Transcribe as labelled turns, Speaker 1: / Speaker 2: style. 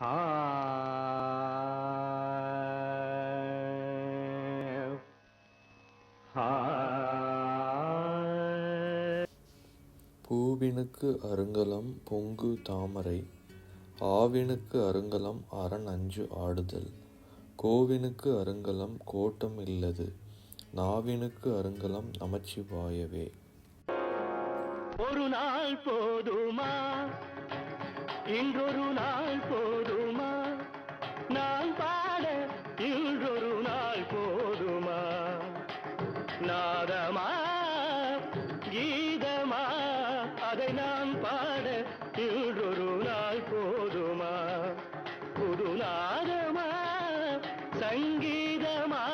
Speaker 1: பூவினுக்கு அருங்கலம் பொங்கு தாமரை ஆவினுக்கு அருங்கலம் அரண் அஞ்சு ஆடுதல். கோவினுக்கு அருங்கலம் கோட்டம் இல்லது நாவினுக்கு அருங்கலம் நமச்சிவாயவே.
Speaker 2: ஒரு நாள் போதுமா? இன்றொரு நாள் நாதமா கீதமா அதை நான் பாட இன்றொரு நாள் போதுமா? புது நாதமா சங்கீதமா